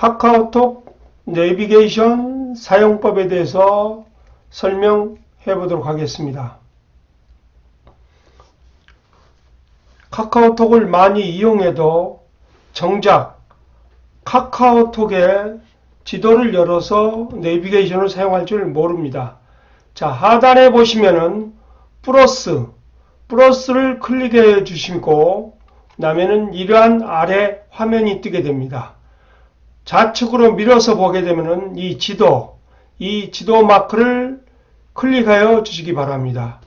카카오톡 내비게이션 사용법에 대해서 설명해 보도록 하겠습니다. 카카오톡을 많이 이용해도 정작 카카오톡에 지도를 열어서 내비게이션을 사용할 줄 모릅니다. 자, 하단에 보시면은 플러스, 플러스를 클릭해 주시고 나면은 이러한 아래 화면이 뜨게 됩니다. 좌측으로 밀어서 보게 되면은 이 지도, 이 지도 마크를 클릭하여 주시기 바랍니다.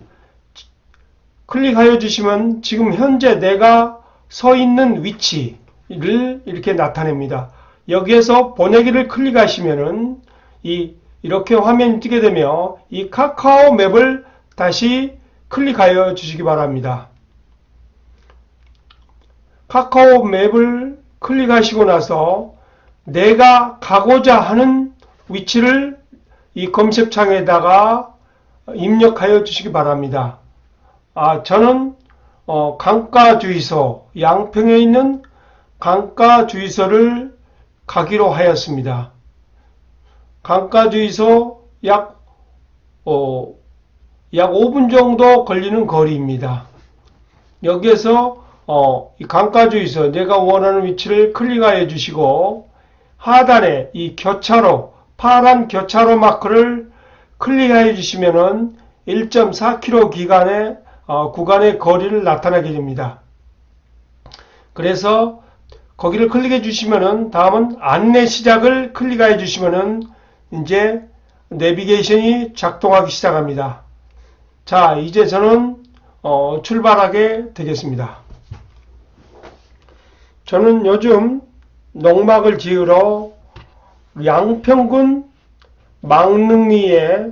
클릭하여 주시면 지금 현재 내가 서 있는 위치를 이렇게 나타냅니다. 여기에서 보내기를 클릭하시면은 이 이렇게 화면이 뜨게 되며 이 카카오 맵을 다시 클릭하여 주시기 바랍니다. 카카오 맵을 클릭하시고 나서 내가 가고자 하는 위치를 이 검색창에다가 입력하여 주시기 바랍니다. 아, 저는 어, 강가 주유소, 양평에 있는 강가 주유소를 가기로 하였습니다. 강가 주유소 약, 어, 약 5분 정도 걸리는 거리입니다. 여기에서 어, 이 강가 주유소 내가 원하는 위치를 클릭하여 주시고 하단에 이 교차로 파란 교차로 마크를 클릭하여 주시면은 1.4km 기간의 어, 구간의 거리를 나타나게 됩니다. 그래서 거기를 클릭해 주시면은 다음은 안내 시작을 클릭해 주시면은 이제 내비게이션이 작동하기 시작합니다. 자, 이제 저는 어, 출발하게 되겠습니다. 저는 요즘 농막을 지으러 양평군 망릉리에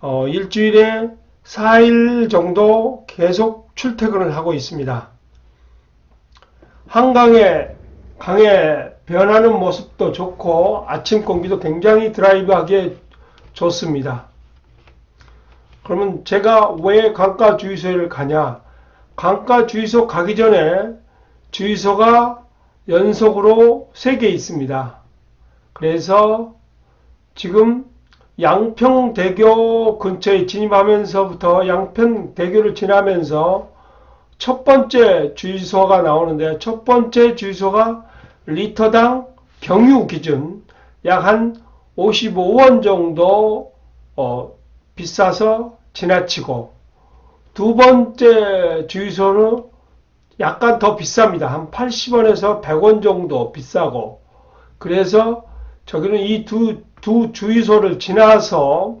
어, 일주일에 4일 정도 계속 출퇴근을 하고 있습니다. 한강에 강에 변하는 모습도 좋고 아침 공기도 굉장히 드라이브하기에 좋습니다. 그러면 제가 왜 강가 주유소를 가냐? 강가 주유소 가기 전에 주유소가 연속으로 3개 있습니다. 그래서 지금 양평대교 근처에 진입하면서부터 양평대교를 지나면서 첫 번째 주유소가 나오는데 첫 번째 주유소가 리터당 경유 기준 약 한 55원 정도 어, 비싸서 지나치고 두 번째 주유소는 약간 더 비쌉니다. 한 80원에서 100원 정도 비싸고 그래서 저기는 이두 두 주유소를 지나서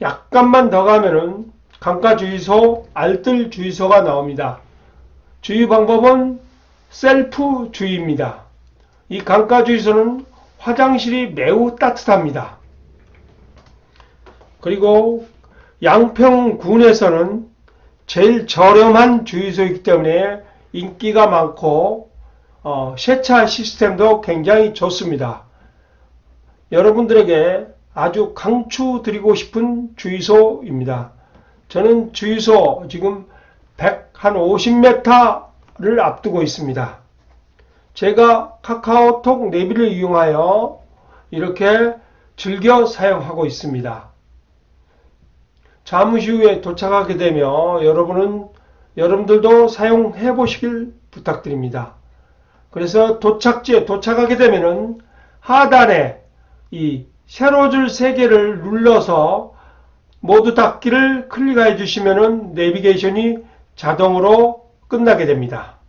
약간만 더 가면은 강가 주유소, 알뜰 주유소가 나옵니다. 주유 방법은 셀프 주유입니다. 이 강가 주유소는 화장실이 매우 따뜻합니다. 그리고 양평군에서는 제일 저렴한 주유소이기 때문에 인기가 많고 어, 세차 시스템도 굉장히 좋습니다. 여러분들에게 아주 강추드리고 싶은 주유소입니다. 저는 주유소 지금 100, 한 50m를 앞두고 있습니다. 제가 카카오톡 내비를 이용하여 이렇게 즐겨 사용하고 있습니다. 잠시 후에 도착하게 되며 여러분은 여러분들도 사용해 보시길 부탁드립니다. 그래서 도착지에 도착하게 되면은 하단에 이 세로줄 3개를 눌러서 모두 닫기를 클릭해 주시면은 내비게이션이 자동으로 끝나게 됩니다.